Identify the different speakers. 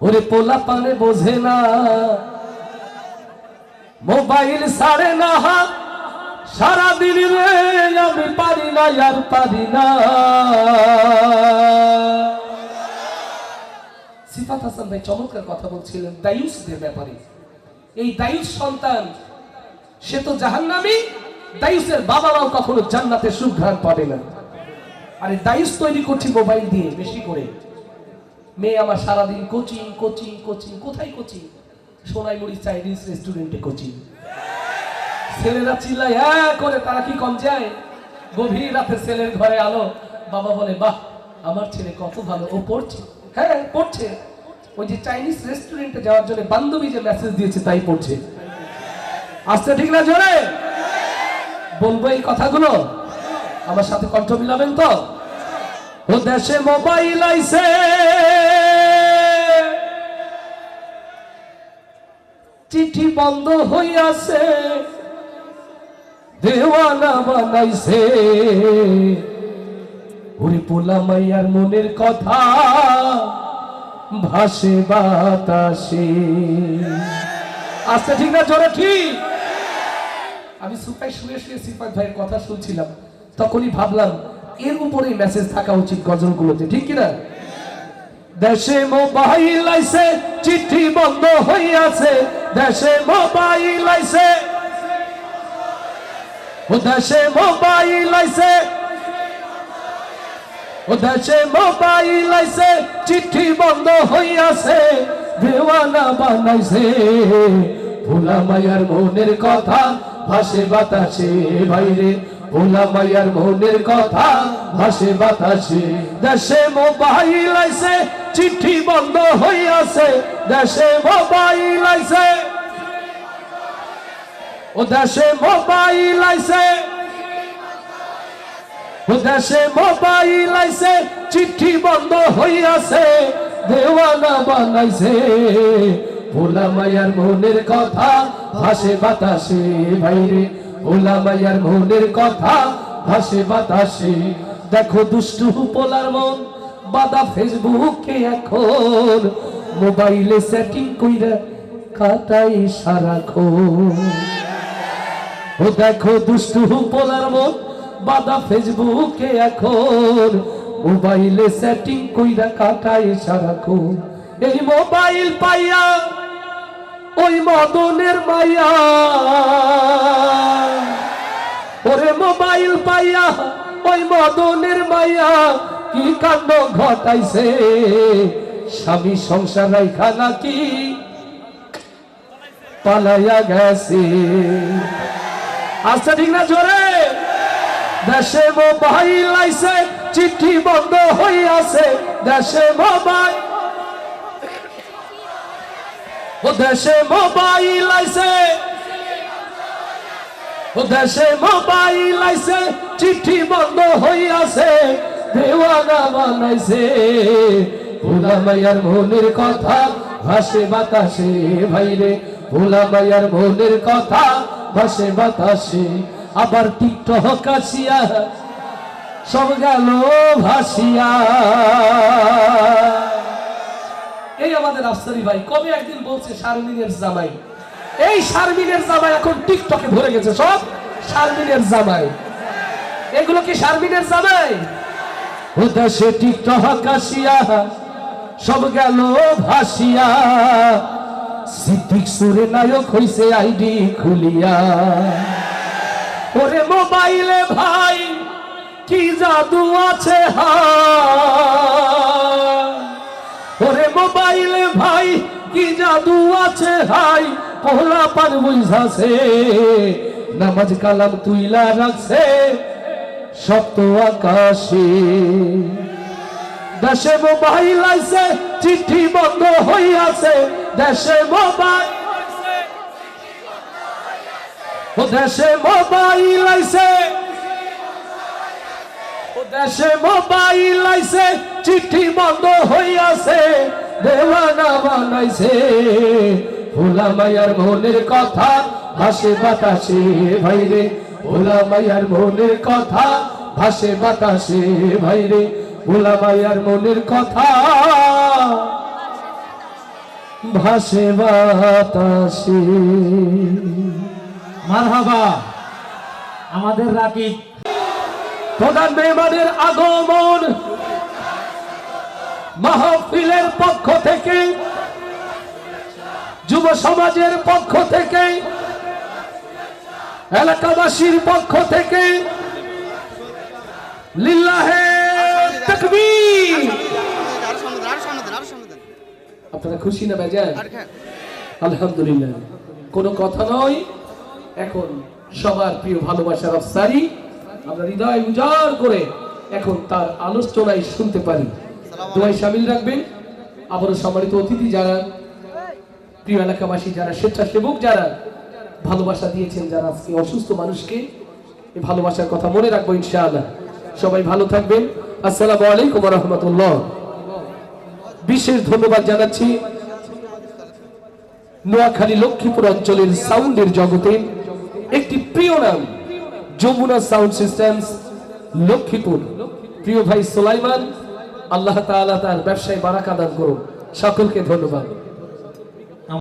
Speaker 1: ওরে পোলা পানে বোঝে না। মোবাইল সারে না সারা দিন রে আমি পারি না, আর পারি না। সিফাত হাসান ভাই চমৎকার কথা বলছিলেন দায়ুসদের ব্যাপারে। এই দায়ুস সন্তান, সে তো জাহান্নামী, দায়ুসের বাবা মাও কখনো জান্নাতে সুঘ্রাণ পাবে না। আরে দায়ুস তৈরি করছি মোবাইল দিয়ে, বেশি করে। মেয়ে আমার সারাদিন কোচিং কোচিং কোচিং কোথায় কোচিং সোনাইমুড়ি চাইনিজ রেস্টুরেন্টে কোচিং ছেলেরা চিল্লায় হ্যাঁ করে, তারা কি কম যায়? গভীর রাতে ছেলের ঘরে আলো। বাবা বলে, বাহ, আমার ছেলে কত ভালো, ও পড়ছে। হ্যাঁ পড়ছে। ওই যে চাইনিজ রেস্টুরেন্টে যাওয়ার জন্য বান্ধবী যে মেসেজ দিয়েছে, তাই পড়ছে। আসতে ঠিক না জোরে? বলব এই কথাগুলো? আমার সাথে কণ্ঠ মিলাবেন তো? ও দেশে মোবাইল আইছে। চিঠি বন্ধ হইয়াছে। দেওয়ানা বানাইছে। ওরে পোলা মাইয়ার মনের কথা ভাসে বাতাসে। আচ্ছা ঠিক না, জোরে, ঠিক? আমি সুপাই শুয়ে শুয়ে সিপাই ভাইয়ের কথা শুনছিলাম, তখনই ভাবলাম, এর উপরেই মেসেজ থাকা উচিত গজলগুলোতে, ঠিক কিনা? দেশে মোবাইল আইছে, চিঠি বন্ধ হইয়াছে। দেশে মোবাইল আইছে। ও দেশে মোবাইল আইছে। ও দেশে মোবাইল আইছে, চিঠি বন্ধ হইয়াছে। দেওয়ানা বানাইছে। ভোলা মায়ার মনের কথা, ভাসে বাতাসে বাইরে। ভোলা মায়ার মনের কথা, ভাসে বাতাসে। দেশে মোবাইল আইছে, চিঠি বন্ধ হইয়াছে দেশে মোবাইল আইছে। ও দেশে মোবাইল আইছে। ও দেশে মোবাইল আইছে, চিঠি বন্ধ হইয়াছে দেওয়ানা বানাইছে। ভোলা মায়ার মনের কথা, ভাসে বাতাসে। বাইরে ভোলা মায়ার মনের কথা ভাসে বাতাসে। দেখো দুষ্টু পোলার মন, বাদা ফেসবুকে এখন। মোবাইলে সেটিং কইরা কাটাই সারাক্ষণ। ও দেখো দুষ্টু পোলার মন, বাদা ফেসবুকে এখন। মোবাইলে সেটিং কইরা কাটায় সারাক্ষণ। এই মোবাইল পাইয়া ওই মদনের মাইয়া ওরে মোবাইল পাইয়া, ওই মদনের মাইয়া কি কাণ্ড ঘটাইছে? স্বামী সংসার রাইখা নাকি পালাইয়া গেছে? আচ্ছা ঠিক না জোরে? দেশে মোবাইল আইছে, চিঠি বন্ধ হইয়াছে। দেশে মোবাইল ও দেশে মোবাইল আইছে। ও দেশে মোবাইল আইছে, চিঠি বন্ধ হইয়াছে, দেওয়ানা বানাইছে। ভোলা মায়ার মনের কথা ভাসে বাতাসে, ভাইরে। ভোলা মায়ার মনের কথা ভাসে বাতাসে। আবার টিকটক আসিয়া সব গেল ভাসিয়া। আমাদের আফসারি ভাই, কবে একদিন বলছে শারমিনের জামাই? এই শারমিনের জামাই এখন টিকটকে ভরে গেছে সব শারমিনের জামাই। এগুলো কি শারমিনের জামাই? দেশে টিকটক আসিয়া সব গেল ভাসিয়া। সিদ্দিক সুরে নায়ক হইছে আইডি খুলিয়া। ওরে মোবাইলে ভাই, কি জাদু আছে হা ওরে মোবাইলে ভাই, কি জাদু আছে হাই? পহলা পার বুঝাছে, নামাজ কালাম তুইলা রাখছে সপ্ত আকাশে। দেশে মোবাইল আইছে, চিঠি বন্ধ হইয়াছে, দেশে মোবাইল ও দেশে মোবাইল আইছে। ও দেশে মোবাইল আইছে, চিঠি বন্ধ হইয়াছে দেওয়ানা বানাইছে। ভোলা মায়ার মনের কথা ভাসে বাতাসে ভাইরে। ভোলা মায়ার মনের কথা ভাসে বাতাসে ভাইরে। ভোলা মায়ার মনের কথা ভাসে বাতাসে।
Speaker 2: মারহাবা আমাদের রাকিব।
Speaker 1: প্রধান মেহমানের আগমন মাহফিলের পক্ষ থেকে যুব সমাজের পক্ষ থেকে এলাকাবাসীর পক্ষ থেকে লিল্লাহে তাকবীর। আপনারা খুশি না বেজান আলহামদুলিল্লাহ। কোনো কথা নয়। এখন সবার প্রিয় ভালোবাসার আফসারি আমরা হৃদয় উজাড় করে এখন তার আলোচনায় শুনতে পারি। দোয়াই সামিল রাখবেন। আবারও সম্মানিত অতিথি যারা প্রিয় এলাকাবাসী যারা স্বেচ্ছাসেবক যারা ভালোবাসা দিয়েছেন যারা আজকে অসুস্থ মানুষকে এই ভালোবাসার কথা মনে রাখব ইনশাআল্লাহ। সবাই ভালো থাকবেন। আসসালামু আলাইকুম রহমতুল্লাহ। বিশেষ ধন্যবাদ জানাচ্ছি নোয়াখালী লক্ষ্মীপুর অঞ্চলের সাউন্ডের জগতে। একটি প্রিয় নাম যমুনা সাউন্ড সিস্টেমস লক্ষ্মীপুর। প্রিয় ভাই সোলাইমান আল্লাহ তাআলা তার ব্যবসায় বারাকা দান করুন। সকলকে ধন্যবাদ।